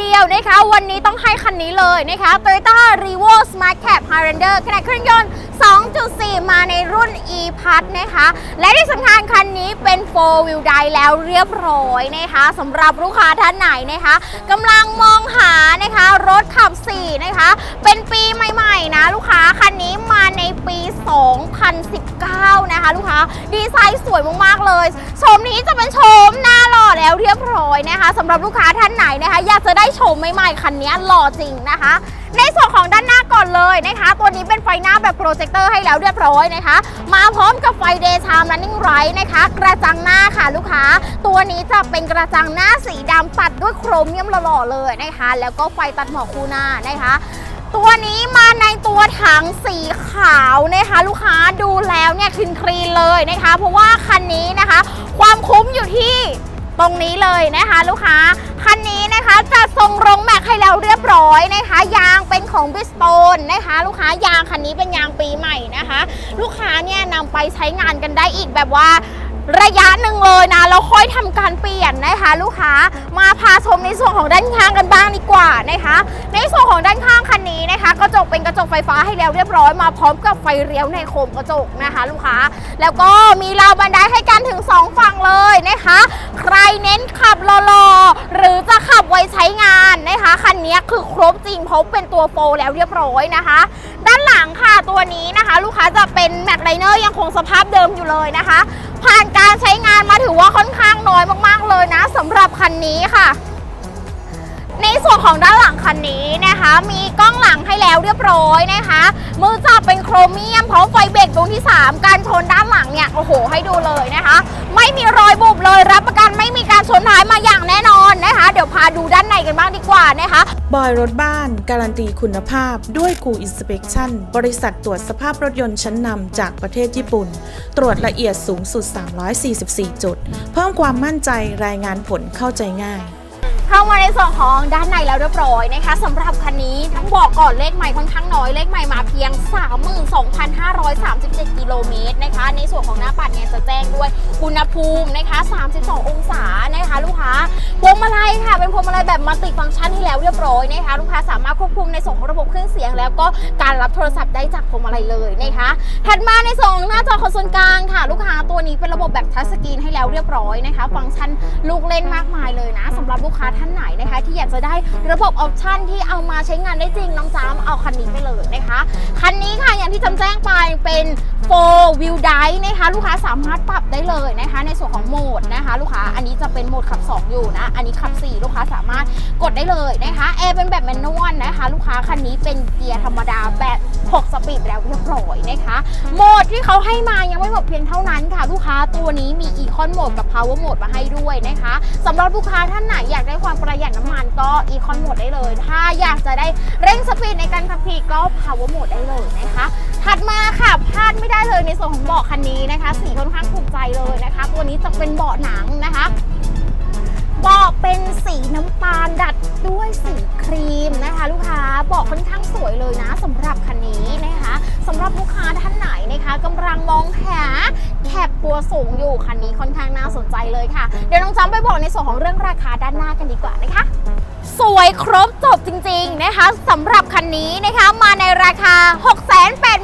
เดียวนะคะ วันนี้ต้องให้คันนี้เลยนะคะ Toyota Revo Smart Cab Highlander ขนาดเครื่องยนต์ 2.4มาในรุ่น e p a s นะคะ และที่สำคัญคันนี้เป็น 4 wheel drive แล้วเรียบร้อยนะคะสำหรับลูกค้าท่านไหนนะคะกำลังมองหานะคะรถขับ 4 นะคะ เป็นปีใหม่ๆ นะลูกค้าคันนี้มาในปี 2019 นะคะ ลูกค้าดีไซน์สวยมากๆเลยโฉมนี้จะเป็นโฉมหน้าหล่อแล้วเรียบร้อยนะคะสำหรับลูกค้าท่านไหนนะคะ อยากจะได้โฉมใหม่ๆคันนี้หล่อจริงนะคะ ในส่วนของด้านหน้าก่อนเลยนะคะ ตัวนี้เป็นไฟหน้าแบบโปรเจคเตอร์ให้แล้วเรียบร้อยนะคะ มาพร้อมกับไฟ Daytime Running Light นะคะ กระจังหน้าค่ะลูกค้า ตัวนี้จะเป็นกระจังหน้าสีดำตัดด้วยโครเมียมหล่อๆเลยนะคะ แล้วก็ไฟตัดหมอกคู่หน้านะคะตัวนี้มาในตัวถังสีขาวนะคะ ลูกค้าดูแล้วเนี่ยคลีนคลีนเลยนะคะ เพราะว่าคันนี้นะคะ ความคุ้มอยู่ที่ ตรงนี้เลยนะคะ ลูกค้าคันนี้นะคะจะทรงรงแม็กให้แล้วเรียบร้อยนะคะ ยางเป็นของบิสโตนนะคะ ลูกค้ายางคันนี้เป็นยางปีใหม่นะคะ ลูกค้าเนี่ยนำไปใช้งานกันได้อีกแบบว่าระยะหนึ่งเลยนะแล้วค่อยทำการเปลี่ยนนะคะ ลูกค้ามาพาชมในส่วนของด้านข้างกันบ้างดีกว่านะคะ ในส่วนของด้านข้างคันนี้นะคะ กระจกเป็นกระจกไฟฟ้าให้แล้วเรียบร้อยมาพร้อมกับไฟเลี้ยวในโคมกระจกนะคะ ลูกค้า แล้วก็มีราวบันไดให้กันถึง 2 ฝั่งเลยนะคะ เน้นขับรอๆหรือจะขับไว้ใช้งานนะคะคันนี้คือครบจริงเพราะเป็นตัวโฟแล้วเรียบร้อยนะคะ ด้านหลังค่ะตัวนี้นะคะ ลูกค้าจะเป็นแม็กไลเนอร์ยังคงสภาพเดิมอยู่เลยนะคะ ผ่านการใช้งานมาถือว่าค่อนข้างน้อยมากๆเลยนะสำหรับคันนี้ค่ะในส่วนของด้านหลังคันนี้นะคะ มีกล้องหลังให้แล้วเรียบร้อยนะคะ มือจับเป็นโครเมียมพร้อมไฟเบรกดวงที่ 3 การชนด้านหลังเนี่ย โอ้โห ให้ดูเลยนะคะ ไม่มีรอยบุบเลยรับประกันไม่มีการชนท้ายมาอย่างแน่นอนนะคะ เดี๋ยวพาดูด้านในกันบ้างดีกว่านะคะ บอยรถบ้านการันตีคุณภาพด้วยกูอินสเปกชั่นบริษัทตรวจสภาพรถยนต์ชั้นนำจากประเทศญี่ปุ่น ตรวจละเอียดสูงสุด 344 จุด เพิ่มความมั่นใจรายงานผลเข้าใจง่าย เข้ามาในส่วนของด้านในแล้วเรียบร้อยนะคะสำหรับคันนี้ต้องบอกก่อนเลขใหม่ค่อนข้างน้อยเลขใหม่มาเพียง 32,537กิโลเมตรนะคะ ในส่วนของหน้าปัดเนี่ยจะแจ้งด้วยอุณหภูมินะคะ 32 องศานะคะลูกค้า พวงมาลัยค่ะ เป็นพวงมาลัยแบบมัลติฟังก์ชันที่แล้วเรียบร้อยนะคะลูกค้าสามารถควบคุมในส่วนของระบบเครื่องเสียง แล้วก็การรับโทรศัพท์ได้จากพวงมาลัยเลยนะคะถัดมาในส่วนของหน้าจอคอนโซลกลางค่ะ ลูกค้าตัวนี้เป็นระบบแบบทัชสกรีนให้แล้วเรียบร้อยนะคะ ฟังก์ชันลูกเล่นมากมายเลยนะสำหรับลูกค้าท่านไหนนะคะ ที่อยากจะได้ระบบออปชันที่เอามาใช้งานได้จริงน้องจ้ามเอาคันนี้ไปเลยนะคะคันนี้ค่ะอย่างที่จำแจ้งไปเป็น4 wheel drive นะคะลูกค้าสามารถปรับได้เลยนะคะ ในส่วนของโหมดนะคะ ลูกค้าอันนี้จะเป็นโหมดขับ 2 อยู่นะอันนี้ขับ 4 ลูกค้าสามารถกดได้เลยนะคะแอร์เป็นแบบแมนนวลนะคะ ลูกค้าคันนี้เป็นเกียร์ธรรมดาแบบ 6 สปีดแล้วเรียบร้อยนะคะ โหมดที่เขาให้มายังไม่หมดเพียงเท่านั้นค่ะ ลูกค้าตัวนี้มีอีคอนโหมดกับ power mode มาให้ด้วยนะคะสำหรับลูกค้าท่านไหนอยากได้ความประหยัดน้ำมันก็อีคอนโหมดได้เลย ถ้าอยากจะได้เร่งสปีดในการขับขี่ก็ power mode ได้เลยนะคะถัดมาค่ะพลาดไม่ได้เลยในส่วนของเบาะคันนี้นะคะ สีค่อนข้างถูกใจเลยนะคะ ตัวนี้จะเป็นเบาะหนังนะคะ เบาะเป็นสีน้ำตาลดัดด้วยสีครีมนะคะ ลูกค้าเบาะค่อนข้างสวยเลยนะสำหรับคันนี้นะคะสำหรับลูกค้าท่านไหนนะคะกำลังมองหาแคบตัวสูงอยู่คันนี้ค่อนข้างน่าสนใจเลยค่ะ เดี๋ยวน้องจำไปบอกในส่วนของเรื่องราคาด้านหน้ากันดีกว่านะคะสวยครบจบจริงๆนะคะสำหรับคันนี้นะคะมาในราคา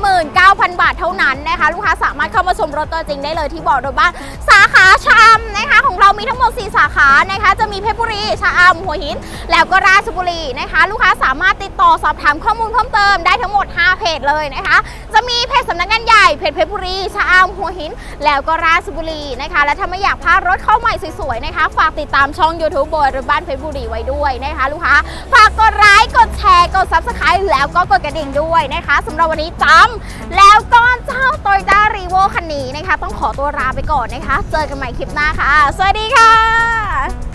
689,000 บาทเท่านั้นนะคะ ลูกค้าสามารถเข้ามาชมรถตัวจริงได้เลยที่บอกโดยบ้านสาขาชามนะคะ ของเรามีทั้งหมด 4 สาขานะคะ จะมีเพชรบุรี ชะอำหัวหิน แล้วก็ราชบุรีนะคะ ลูกค้าสามารถติดต่อสอบถามข้อมูลเพิ่มเติมได้ทั้งหมด 5 เพจเลยนะคะ จะมีเพจสำนักงานใหญ่เพจเพชรบุรีชะอำหัวหิน แล้วก็ราชบุรีนะคะ และถ้าไม่อยากพลาดรถเข้าใหม่สวยๆนะคะ ฝากติดตามช่อง YouTube บอยรถบ้านเพชรบุรีไว้ด้วยนะคะ ลูกค้าฝากกดไลค์กดแชร์กด Subscribe แล้วก็กดกระดิ่งด้วยนะคะสำหรับวันนี้จม แล้วก็เจ้าโตโยต้ารีโวคันนี้นะคะ ต้องขอตัวลาไปก่อนนะคะ เจอกันใหม่คลิปหน้าค่ะ สวัสดีค่ะ